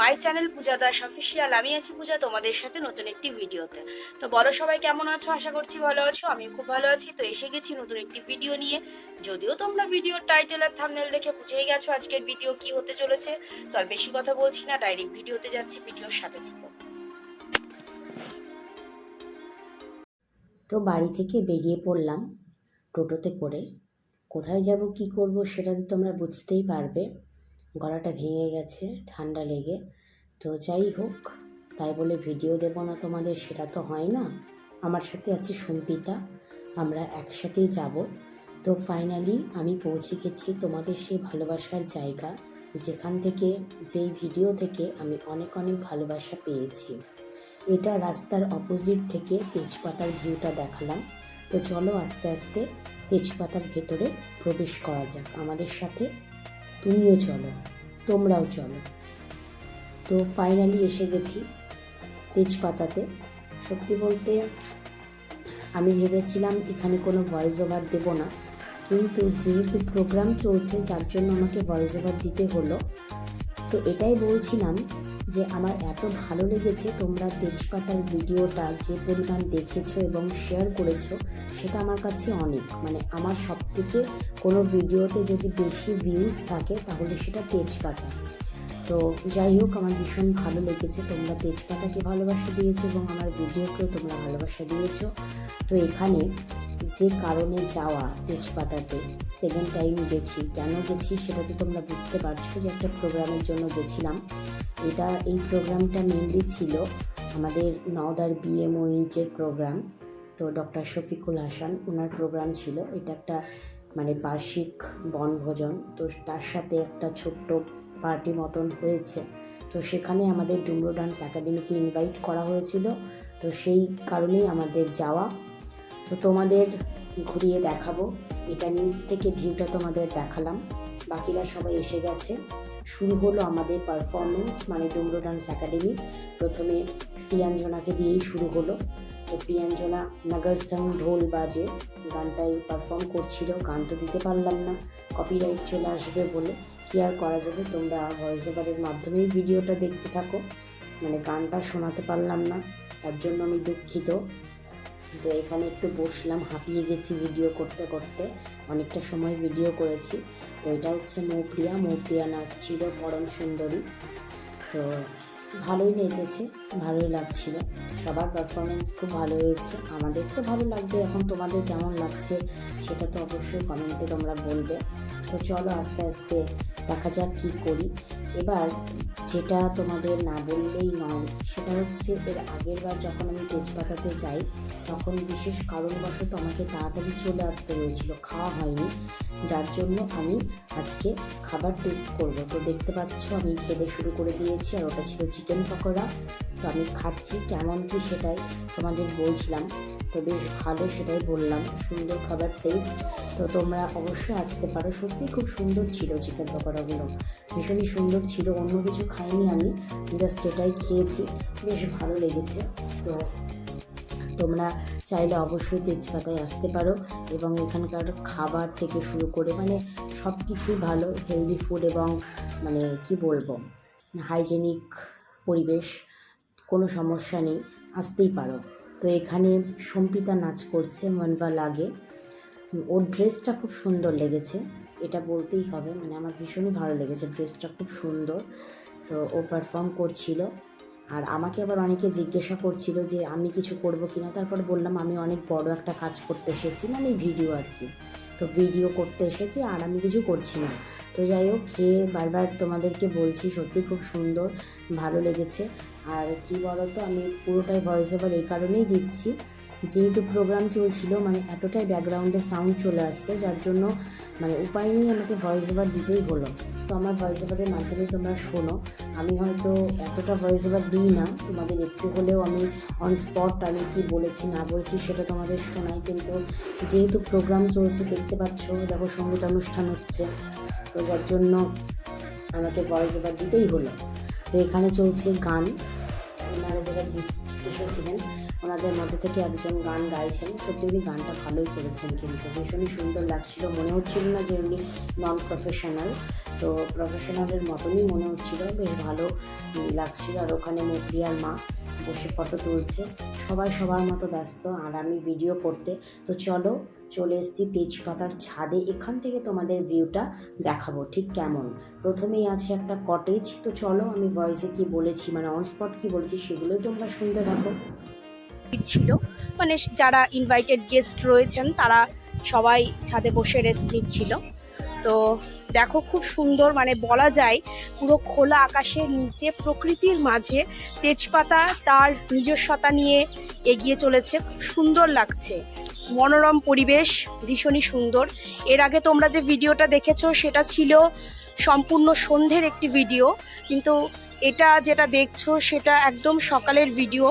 My channel Puja Das official আমি আছি পূজা, তোমাদের সাথে নতুন একটি ভিডিওতে। তো বলো সবাই কেমন আছো? আশা করছি ভালো আছো। আমি খুব ভালো আছি। তো এসে গেছি নতুন একটি ভিডিও নিয়ে। যদিও তোমরা ভিডিওর টাইটেল আর থাম্বনেল দেখে বুঝেই গেছো আজকের ভিডিও কি হতে চলেছে। তো আর বেশি কথা বলছি না ডাইরেক্ট ভিডিওতে যাচ্ছি ভিডিওর সাথে থাকো। তো বাড়ি থেকে বেরিয়ে পড়লাম টোটোতে করে। কোথায় যাব, কি করব, সেটা তো তোমরা বুঝতেই পারবে। গলাটা ভেঙে গেছে, ঠান্ডা লেগে। তো যাই হোক, তাই বলে ভিডিও দেবো না তোমাদের, সেটা তো হয় না। আমার সাথে আছে সম্পিতা, আমরা একসাথেই যাব। তো ফাইনালি আমি পৌঁছে গেছি তোমাদের সেই ভালোবাসার জায়গা, যেখান থেকে, যেই ভিডিও থেকে আমি অনেক অনেক ভালোবাসা পেয়েছি। এটা রাস্তার অপোজিট থেকে তেজপাতার ভিউটা দেখালাম। তো চলো আস্তে আস্তে তেজপাতার ভেতরে প্রবেশ করা যাক। আমাদের সাথে তুমিও চলো, তোমরাও চলো। তো ফাইনালি এসে গেছি তেজপাতাতে। সত্যি বলতে আমি ভেবেছিলাম এখানে কোনো ভয়েস ওভার দেবো না, কিন্তু যেহেতু প্রোগ্রাম চলছে, যার জন্য আমাকে ভয়েস ওভার দিতে হলো, তো এটাই বলছিলাম যে আমার এত ভালো লেগেছে তোমরা তেজপাতার ভিডিওটা যে পরিমাণ দেখেছ এবং শেয়ার করেছ, সেটা আমার কাছে অনেক। মানে আমার সব থেকে কোনো ভিডিওতে যদি বেশি ভিউজ থাকে, তাহলে সেটা তেজপাতা। তো যাই হোক, আমার ভীষণ ভালো লেগেছে। তোমরা তেজপাতাকে ভালোবাসা দিয়েছ এবং আমার ভিডিওকেও তোমরা ভালোবাসা দিয়েছ। তো এখানে যে কারণে যাওয়া তেজপাতাতে সেকেন্ড টাইম গেছি। কেন গেছি সেটা তো তোমরা বুঝতে পারছ যে একটা প্রোগ্রামের জন্য গেছিলাম। এটা এই প্রোগ্রামটা মেনলি ছিল আমাদের নওদার বিএমওইচের প্রোগ্রাম। তো ডক্টর শফিকুল হাসান ওনার প্রোগ্রাম ছিল। এটা একটা মানে বার্ষিক বনভোজন। তো তার সাথে একটা ছোট্ট পার্টি মতন হয়েছে। তো সেখানে আমাদের ডুমরো ডান্স একাডেমিকে ইনভাইট করা হয়েছিল। তো সেই কারণেই আমাদের যাওয়া। তো তোমাদের ঘুরিয়ে দেখাবো। এটা নিচ থেকে ভিউটা তোমাদের দেখালাম। বাকিরা সবাই এসে গেছে। শুরু হলো আমাদের পারফরমেন্স মানে ডুমরো ডান্স একাডেমি প্রথমে প্রিয়াঞ্জনাকে দিয়েই শুরু হলো। তো প্রিয়াঞ্জনা নগর সং ঢোল বাজে। গানটাই পারফর্ম করছিল, গান তো দিতে পারলাম না। কপিরাইট চলে আসবে বলে। কি আর করা যাবে? তোমরা ভয়েস ওভারের মাধ্যমেই ভিডিওটা দেখতে থাকো। মানে গানটা শোনাতে পারলাম না। তার জন্য আমি দুঃখিত। তো এখানে একটু বসলাম, হাঁপিয়ে গেছি ভিডিও করতে করতে। অনেকটা সময় ভিডিও করেছি। তো এটা হচ্ছে মৌপ্রিয়া মৌপ্রিয়া নাচছিল পরম সুন্দরী। তো ভালোই নেচেছে, ভালোই লাগছিল। সবার পারফরমেন্স খুব ভালো হয়েছে। আমাদের তো ভালো লাগবে, এখন তোমাদের কেমন লাগছে সেটা তো অবশ্যই কমেন্টে তোমরা বলবে। তো চলো আস্তে আস্তে দেখা যাক কী করি। এবার যেটা তোমাদের না বললেই নয়, সেটা হচ্ছে এর আগের বার যখন আমি তেজপাতাতে যাই, তখন বিশেষ কারণবশত আমাকে তাড়াতাড়ি চলে আসতে হয়েছিল, খাওয়া হয়নি। যার জন্য আমি আজকে খাবার টেস্ট করব। তো দেখতে পাচ্ছ আমি খেতে শুরু করে দিয়েছি, আর ওটা ছিল চিকেন পকোড়া। তো আমি খাচ্ছি, কেমন কি সেটাই তোমাদের বলছিলাম। তো বেশ ভালো সেটাই বললাম। সুন্দর খাবার টেস্ট তো তোমরা অবশ্যই আসতে পারো। সত্যি খুব সুন্দর ছিল চিকেন পকোড়াগুলো। ভীষণই সুন্দর ছিল, অন্য কিছু খাইনি আমি। জাস্ট এটাই খেয়েছি। বেশ ভালো লেগেছে। তো তোমরা চাইলে অবশ্যই তেজপাতায় আসতে পারো এবং এখানকার খাবার থেকে শুরু করে মানে সব কিছুই ভালো। হেলদি ফুড এবং মানে কি বলব? হাইজেনিক পরিবেশ, কোনো সমস্যা নেই। আসতেই পারো। তো এখানে সম্পিতা নাচ করছে, মনভা লাগে। ওর ড্রেসটা খুব সুন্দর লেগেছে, এটা বলতেই হবে। মানে আমার ভীষণই ভালো লেগেছে ড্রেসটা, খুব সুন্দর। তো ও পারফর্ম করছিল। আর আমাকে আবার অনেকে জিজ্ঞাসা করছিল যে আমি কিছু করব কিনা। তারপর বললাম, আমি অনেক বড় একটা কাজ করতে এসেছি। মানে ভিডিও আর কি। তো ভিডিও করতে এসেছি আর আমি কিছু করছি না। তো যাই হোক, খেয়ে বারবার তোমাদেরকে বলছি, সত্যি খুব সুন্দর, ভালো লেগেছে। আর কি বলতো, আমি পুরোটাই ভয়েস ওভার এই কারণেই দিচ্ছি। যেহেতু প্রোগ্রাম চলছিল মানে এতটাই ব্যাকগ্রাউন্ডে সাউন্ড চলে আসছে, যার জন্য মানে উপায় নেই আমাকে ভয়েস ওভার দিতেই হলো তো আমার ভয়েস ওভারের মাধ্যমে তোমরা শোনো। আমি হয়তো এতটা ভয়েস ওভার দিই না, তোমাদের একটু হলেও আমি অন স্পট আমি কি বলেছি, না বলছি সেটা তোমাদের শোনাই। কিন্তু যেহেতু প্রোগ্রাম চলছে, দেখতে পাচ্ছ, দেখো সংগীত অনুষ্ঠান হচ্ছে, তো যার জন্য আমাকে ভয়েস ওভার দিতেই হলো। তো এখানে চলছে গান। ওনারা যারা এসেছিলেন। ওনাদের মধ্যে থেকে একজন গান গাইছেন। সত্যি উনি গানটা ভালোই করেছেন কিন্তু। ভীষণই সুন্দর লাগছিল, মনে হচ্ছিল না যে উনি নন প্রফেশনাল তো প্রফেশনালের মতনই মনে হচ্ছিল, বেশ ভালো লাগছিল। আর ওখানে প্রিয়ার মা বসে ফটো তুলছে। সবাই সবার মতো ব্যস্ত, আর আমি ভিডিও করতে। তো চলো, চলে এসেছি তেজপাতার ছাদে। এখান থেকে তোমাদের ভিউটা দেখাবো, ঠিক কেমন? প্রথমেই আছে একটা কটেজ তো চলো, আমি ভয়েসে কি বলেছি মানে অন স্পট কি বলছি, সেগুলোই তোমরা শুনতে থাকো। ছিল। মানে যারা ইনভাইটেড গেস্ট রয়েছেন, তারা সবাই ছাদে বসে রেস্ট নিচ্ছিল। তো দেখো খুব সুন্দর মানে বলা যায় পুরো খোলা আকাশের নিচে প্রকৃতির মাঝে তেজপাতা তার নিজস্বতা নিয়ে এগিয়ে চলেছে। খুব সুন্দর লাগছে। মনোরম পরিবেশ, ভীষণই সুন্দর। এর আগে তোমরা যে ভিডিওটা দেখেছ, সেটা ছিল সম্পূর্ণ সন্ধ্যের একটি ভিডিও। কিন্তু এটা যেটা দেখছ, সেটা একদম সকালের ভিডিও।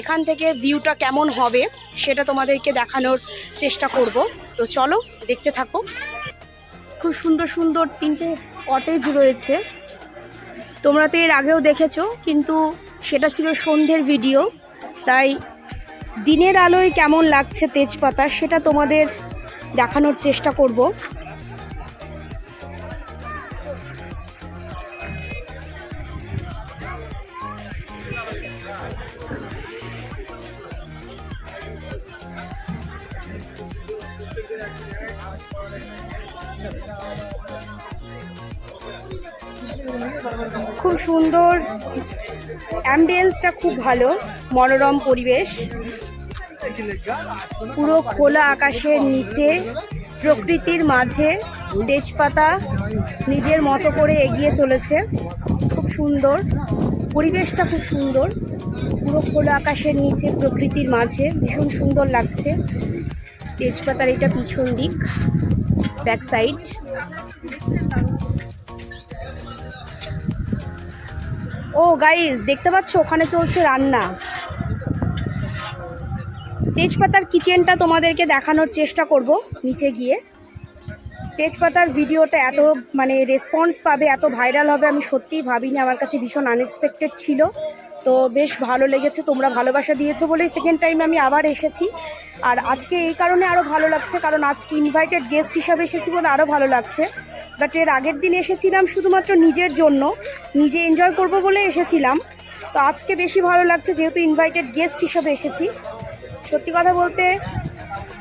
এখান থেকে ভিউটা কেমন হবে সেটা তোমাদেরকে দেখানোর চেষ্টা করব। তো চলো, দেখতে থাকো। খুব সুন্দর সুন্দর তিনটে কটেজ রয়েছে। তোমরা তো এর আগেও দেখেছ, কিন্তু সেটা ছিল সন্ধ্যের ভিডিও তাই দিনের আলোয় কেমন লাগছে তেজপাতা সেটা তোমাদের দেখানোর চেষ্টা করব। খুব সুন্দর অ্যাম্বিয়েন্সটা খুব ভালো, মনোরম পরিবেশ। পুরো খোলা আকাশের নিচে, প্রকৃতির মাঝে তেজপাতা নিজের মতো করে এগিয়ে চলেছে। খুব সুন্দর, পরিবেশটা খুব সুন্দর। পুরো খোলা আকাশের নিচে, প্রকৃতির মাঝে ভীষণ সুন্দর লাগছে। তেজপাতার এটা পিছন দিক ব্যাক সাইড ও গাইজ দেখতে পাচ্ছ? ওখানে চলছে রান্না। তেজপাতার কিচেনটা তোমাদেরকে দেখানোর চেষ্টা করব নিচে গিয়ে। তেজপাতার ভিডিওটা এত মানে রেসপন্স পাবে, এত ভাইরাল হবে, আমি সত্যিই ভাবিনি। আমার কাছে ভীষণ আনএক্সপেক্টেড ছিল। তো বেশ ভালো লেগেছে, তোমরা ভালোবাসা দিয়েছ বলেই সেকেন্ড টাইম আমি আবার এসেছি। আর আজকে এই কারণে আরও ভালো লাগছে, কারণ আজকে ইনভাইটেড গেস্ট হিসাবে এসেছি বলে আরও ভালো লাগছে। বাট এর আগের দিন এসেছিলাম শুধুমাত্র নিজের জন্য। নিজে এনজয় করব বলে এসেছিলাম। তো আজকে বেশি ভালো লাগছে, যেহেতু ইনভাইটেড গেস্ট হিসাবে এসেছি। সত্যি কথা বলতে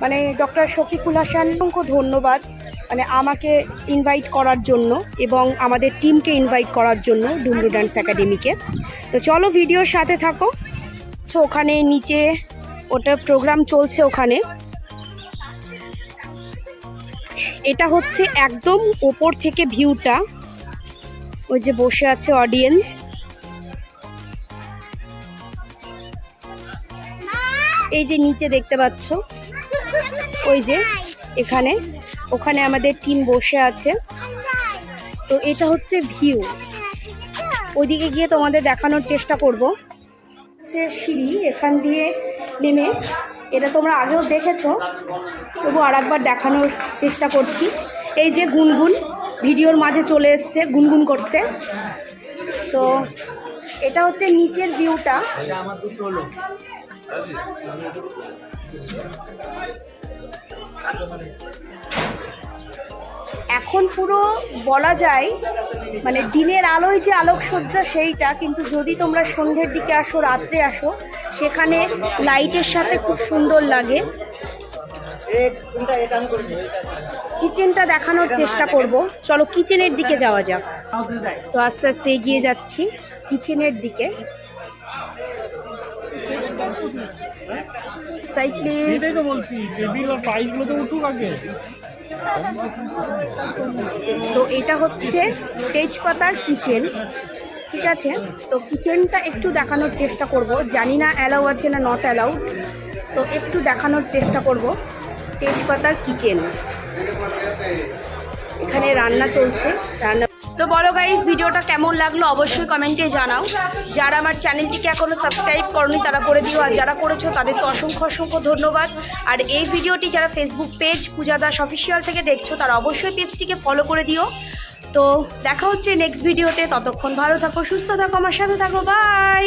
মানে ডক্টর শফিকুল হাসান, অসংখ্য ধন্যবাদ। মানে আমাকে ইনভাইট করার জন্য এবং আমাদের টিমকে ইনভাইট করার জন্য ডুমরু ডান্স একাডেমিকে তো চলো ভিডিওর সাথে থাকো। ওখানে নিচে ওটা প্রোগ্রাম চলছে ওখানে। এটা হচ্ছে একদম ওপর থেকে ভিউটা। ওই যে বসে আছে অডিয়েন্স এই যে নিচে দেখতে পাচ্ছ? ওই যে এখানে। ওখানে আমাদের টিম বসে আছে। তো এটা হচ্ছে ভিউ ওইদিকে গিয়ে তোমাদের দেখানোর চেষ্টা করব। সিঁড়ি, এখান দিয়ে নেমে এটা তোমরা আগেও দেখেছ, তবু আর একবার দেখানোর চেষ্টা করছি। এই যে গুনগুন, ভিডিওর মাঝে চলে এসছে গুনগুন করতে। তো এটা হচ্ছে নিচের ভিউটা। এখন পুরো বলা যায় মানে দিনের আলোয় যে আলোকসজ্জা সেইটা, কিন্তু যদি তোমরা সন্ধ্যের দিকে আসো, রাত্রে আসো, সেখানে লাইটের সাথে খুব সুন্দর লাগে। কিচেনটা দেখানোর চেষ্টা করব। চলো কিচেনের দিকে যাওয়া যাক। তো আস্তে আস্তে এগিয়ে যাচ্ছি কিচেনের দিকে। সাইড প্লিজ তো বলছি প্রাইসগুলো তো উঠুক আগে। তো এটা হচ্ছে তেজপাতার কিচেন, ঠিক আছে? তো কিচেনটা একটু দেখানোর চেষ্টা করব। জানি না অ্যালাউ আছে না নট অ্যালাউ। তো একটু দেখানোর চেষ্টা করব তেজপাতার কিচেন। এখানে রান্না চলছে। রান্না তো বলো গাইজ ভিডিওটা কেমন লাগল অবশ্যই কমেন্টে জানাও। যারা আমার চ্যানেলটিকে এখনও সাবস্ক্রাইব করনি, তারা করে দিও। আর যারা করেছ, তাদের তো অসংখ্য অসংখ্য ধন্যবাদ। আর এই ভিডিওটি যারা Facebook page Puja Das official থেকে দেখছ, তারা অবশ্যই পেজটিকে ফলো করে দিও। তো দেখা হচ্ছে নেক্সট ভিডিওতে ততক্ষণ ভালো থাকো, সুস্থ থাকো, আমার সাথে থাকো বাই